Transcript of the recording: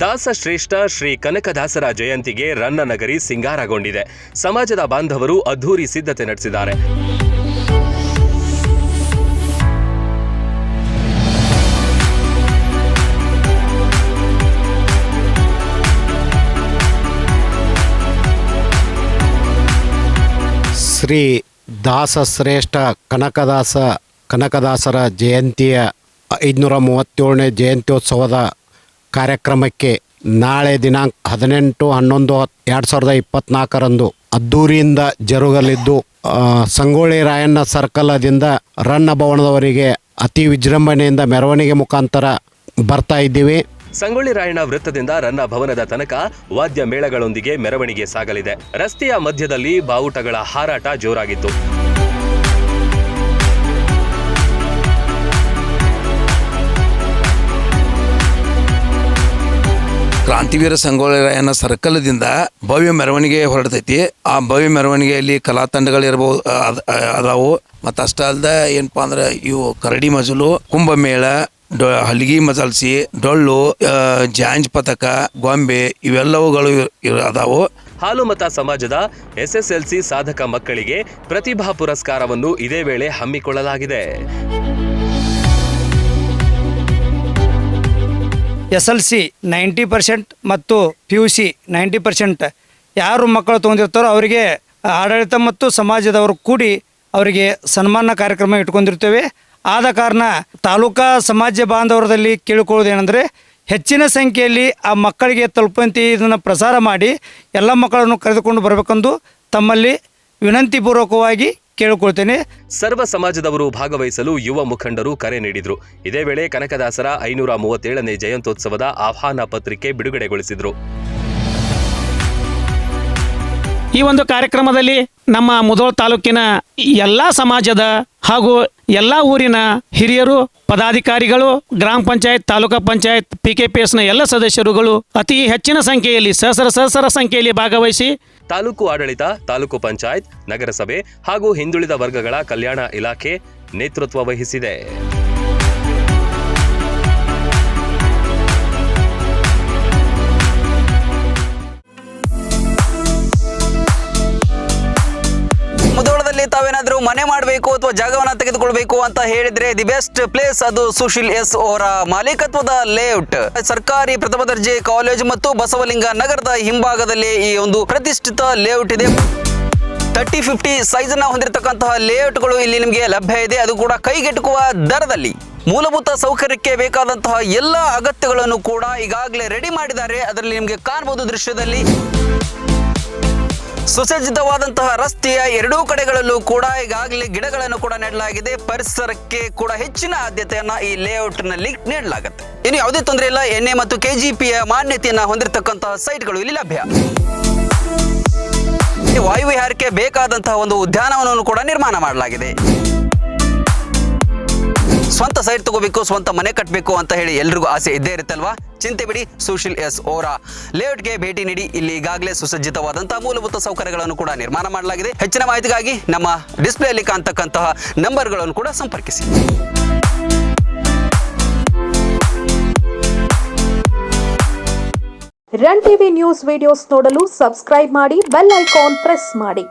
ದಾಸ ಶ್ರೇಷ್ಠ ಶ್ರೀ ಕನಕದಾಸರ ಜಯಂತಿಗೆ ರನ್ನ ನಗರಿ ಸಿಂಗಾರಗೊಂಡಿದೆ. ಸಮಾಜದ ಬಾಂಧವರು ಅದ್ಧೂರಿ ಸಿದ್ಧತೆ ನಡೆಸಿದ್ದಾರೆ. ಶ್ರೀ ದಾಸಶ್ರೇಷ್ಠ ಕನಕದಾಸ ಕನಕದಾಸರ ಜಯಂತಿಯ ಐದುನೂರ ಮೂವತ್ತೇಳನೇ ಜಯಂತ್ಯೋತ್ಸವದ ಕಾರ್ಯಕ್ರಮಕ್ಕೆ ನಾಳೆ ದಿನಾಂಕ ಹದಿನೆಂಟು, ಹನ್ನೊಂದು, ಎರಡು ಸಾವಿರದ ಇಪ್ಪತ್ನಾಲ್ಕರಂದು ಅದ್ದೂರಿಯಿಂದ ಜರುಗಲಿದ್ದು ಸಂಗೊಳ್ಳಿ ರಾಯಣ್ಣ ಸರ್ಕಲದಿಂದ ರನ್ನ ಭವನದವರಿಗೆ ಅತಿ ವಿಜೃಂಭಣೆಯಿಂದ ಮೆರವಣಿಗೆ ಮುಖಾಂತರ ಬರ್ತಾ ಇದ್ದೀವಿ. ಸಂಗೊಳ್ಳಿ ರಾಯಣ್ಣ ವೃತ್ತದಿಂದ ರನ್ನ ಭವನದ ತನಕ ವಾದ್ಯ ಮೇಳಗಳೊಂದಿಗೆ ಮೆರವಣಿಗೆ ಸಾಗಲಿದೆ. ರಸ್ತೆಯ ಮಧ್ಯದಲ್ಲಿ ಬಾವುಟಗಳ ಹಾರಾಟ ಜೋರಾಗಿತ್ತು. ಕ್ರಾಂತಿವೀರ ಸಂಗೊಳ್ಳಿ ರಾಯಣ್ಣ ಸರ್ಕಲ್ದಿಂದ ಭವ್ಯ ಮೆರವಣಿಗೆ ಹೊರಡ್ತೈತಿ. ಆ ಭವ್ಯ ಮೆರವಣಿಗೆಯಲ್ಲಿ ಕಲಾ ಅದ್- ಅದಾವು. ಮತ್ತು ಅಷ್ಟೇ ಅಲ್ದೆ ಏನಪ್ಪ ಅಂದ್ರೆ ಇವು ಕರಡಿ ಮಜಲು, ಕುಂಭಮೇಳ ಹಲಗಿ ಮಜಲ್ಸಿ, ಡೊಳ್ಳು ಜಾಂಜ್ ಪತಕ, ಗೊಂಬೆ ಇವೆಲ್ಲವುಗಳು ಇವ್- ಅದಾವು. ಹಾಲುಮತ ಸಮಾಜದ ಎಸ್ಎಸ್ಎಲ್ಸಿ ಸಾಧಕ ಮಕ್ಕಳಿಗೆ ಪ್ರತಿಭಾ ಪುರಸ್ಕಾರವನ್ನು ಇದೇ ವೇಳೆ ಹಮ್ಮಿಕೊಳ್ಳಲಾಗಿದೆ. S L C ninety percent ಮತ್ತು P U C ninety percent ಯಾರು ಮಕ್ಕಳು ತೊಗೊಂಡಿರ್ತಾರೋ ಅವರಿಗೆ ಆಡಳಿತ ಮತ್ತು ಸಮಾಜದವರು ಕೂಡಿ ಅವರಿಗೆ ಸನ್ಮಾನ ಕಾರ್ಯಕ್ರಮ ಇಟ್ಕೊಂಡಿರ್ತೇವೆ. ಆದ ಕಾರಣ ತಾಲೂಕಾ ಸಮಾಜ ಬಾಂಧವರದಲ್ಲಿ ಕೇಳಿಕೊಳ್ಳೋದೇನೆಂದರೆ ಹೆಚ್ಚಿನ ಸಂಖ್ಯೆಯಲ್ಲಿ ಆ ಮಕ್ಕಳಿಗೆ ತಲುಪಂತೆ ಇದನ್ನು ಪ್ರಸಾರ ಮಾಡಿ ಎಲ್ಲ ಮಕ್ಕಳನ್ನು ಕರೆದುಕೊಂಡು ಬರಬೇಕೆಂದು ತಮ್ಮಲ್ಲಿ ವಿನಂತಿಪೂರ್ವಕವಾಗಿ ಕೇಳಿಕೊಳ್ತೇನೆ. ಸರ್ವ ಸಮಾಜದವರು ಭಾಗವಹಿಸಲು ಯುವ ಮುಖಂಡರು ಕರೆ ನೀಡಿದ್ರು. ಇದೇ ವೇಳೆ ಕನಕದಾಸರ ಐನೂರ ಮೂವತ್ತೇಳನೇ ಜಯಂತ್ಯೋತ್ಸವದ ಆಹ್ವಾನ ಪತ್ರಿಕೆ ಬಿಡುಗಡೆಗೊಳಿಸಿದರು. ಈ ಒಂದು ಕಾರ್ಯಕ್ರಮದಲ್ಲಿ ನಮ್ಮ ಮುಧೋಳ ತಾಲೂಕಿನ ಎಲ್ಲ ಸಮಾಜದ ಹಾಗೂ ಎಲ್ಲ ಊರಿನ ಹಿರಿಯರು, ಪದಾಧಿಕಾರಿಗಳು, ಗ್ರಾಮ panchayat, taluka panchayat P K P ಎಸ್ನ ಎಲ್ಲ ಸದಸ್ಯರುಗಳು ಅತಿ ಹೆಚ್ಚಿನ ಸಂಖ್ಯೆಯಲ್ಲಿ, ಸಹಸ್ರ ಸಹಸ್ರ ಸಂಖ್ಯೆಯಲ್ಲಿ ಭಾಗವಹಿಸಿ ತಾಲೂಕು ಆಡಳಿತ, ತಾಲೂಕು ಪಂಚಾಯತ್, ನಗರಸಭೆ ಹಾಗೂ ಹಿಂದುಳಿದ ವರ್ಗಗಳ ಕಲ್ಯಾಣ ಇಲಾಖೆ ನೇತೃತ್ವ ವಹಿಸಿದೆ. ಮನೆ ಮಾಡಬೇಕು ಅಥವಾ ಜಾಗವನ್ನು ತೆಗೆದುಕೊಳ್ಬೇಕು ಅಂತ ಹೇಳಿದ್ರೆ ದಿ ಬೆಸ್ಟ್ ಪ್ಲೇಸ್ ಅದು ಸುಶೀಲ್ ಎಸ್ ಅವರ ಮಾಲೀಕತ್ವದ ಲೇಔಟ್ ಸರ್ಕಾರಿ ಪ್ರಥಮ ದರ್ಜೆ ಕಾಲೇಜು ಮತ್ತು ಬಸವಲಿಂಗ ನಗರದ ಹಿಂಭಾಗದಲ್ಲಿ ಈ ಒಂದು ಪ್ರತಿಷ್ಠಿತ ಲೇಔಟ್ ಇದೆ. ತರ್ಟಿ ಫಿಫ್ಟಿ ಸೈಜ್ ಅನ್ನ ಹೊಂದಿರತಕ್ಕಂತಹ ಲೇಔಟ್ಗಳು ಇಲ್ಲಿ ನಿಮಗೆ ಲಭ್ಯ ಇದೆ. ಅದು ಕೂಡ ಕೈಗೆಟುಕುವ ದರದಲ್ಲಿ. ಮೂಲಭೂತ ಸೌಕರ್ಯಕ್ಕೆ ಬೇಕಾದಂತಹ ಎಲ್ಲ ಅಗತ್ಯಗಳನ್ನು ಕೂಡ ಈಗಾಗಲೇ ರೆಡಿ ಮಾಡಿದ್ದಾರೆ. ಅದರಲ್ಲಿ ನಿಮಗೆ ಕಾಣಬಹುದು ದೃಶ್ಯದಲ್ಲಿ. ಸುಸಜ್ಜಿತವಾದಂತಹ ರಸ್ತೆಯ ಎರಡೂ ಕಡೆಗಳಲ್ಲೂ ಕೂಡ ಈಗಾಗಲೇ ಗಿಡಗಳನ್ನು ಕೂಡ ನೆಡಲಾಗಿದೆ. ಪರಿಸರಕ್ಕೆ ಕೂಡ ಹೆಚ್ಚಿನ ಆದ್ಯತೆಯನ್ನ ಈ ಲೇಔಟ್ನಲ್ಲಿ ನೀಡಲಾಗುತ್ತೆ. ಇನ್ನು ಯಾವುದೇ ತೊಂದರೆ ಇಲ್ಲ ಎನ್ಎ ಮತ್ತು ಕೆಜಿಪಿಯ ಮಾನ್ಯತೆಯನ್ನ ಹೊಂದಿರತಕ್ಕಂತಹ ಸೈಟ್ಗಳು ಇಲ್ಲಿ ಲಭ್ಯ. ವಾಯುವಿಹಾರಕ್ಕೆ ಬೇಕಾದಂತಹ ಒಂದು ಉದ್ಯಾನವನವನ್ನು ಕೂಡ ನಿರ್ಮಾಣ ಮಾಡಲಾಗಿದೆ. ಸ್ವಂತ ಸೈಟ್ ತಗೋಬೇಕು, ಸ್ವಂತ ಮನೆ ಕಟ್ಟಬೇಕು ಅಂತ ಹೇಳಿ ಎಲ್ರಿಗೂ ಆಸೆ ಇದ್ದೇ ಇರುತ್ತಲ್ವಾ? ಚಿಂತೆ ಬಿಡಿ, ಸುಶೀಲ್ ಎಸ್ ಓರಾ. ಲೇಔಟ್ಗೆ ಭೇಟಿ ನೀಡಿ, ಇಲ್ಲಿ ಈಗಾಗಲೇ ಸುಸಜ್ಜಿತವಾದಂತಹ ಮೂಲಭೂತ ಸೌಕರ್ಯಗಳನ್ನು ಕೂಡ ನಿರ್ಮಾಣ ಮಾಡಲಾಗಿದೆ. ಹೆಚ್ಚಿನ ಮಾಹಿತಿಗಾಗಿ ನಮ್ಮ ಡಿಸ್ಪ್ಲೇಯಲ್ಲಿ ಕಾಣ್ತಕ್ಕಂತಹ ನಂಬರ್ಗಳನ್ನು ಕೂಡ ಸಂಪರ್ಕಿಸಿ. ರನ್ ಟಿವಿ ನ್ಯೂಸ್ ವಿಡಿಯೋಸ್ ನೋಡಲು ಸಬ್ಸ್ಕ್ರೈಬ್ ಮಾಡಿ, ಬೆಲ್ ಐಕಾನ್ ಪ್ರೆಸ್ ಮಾಡಿ.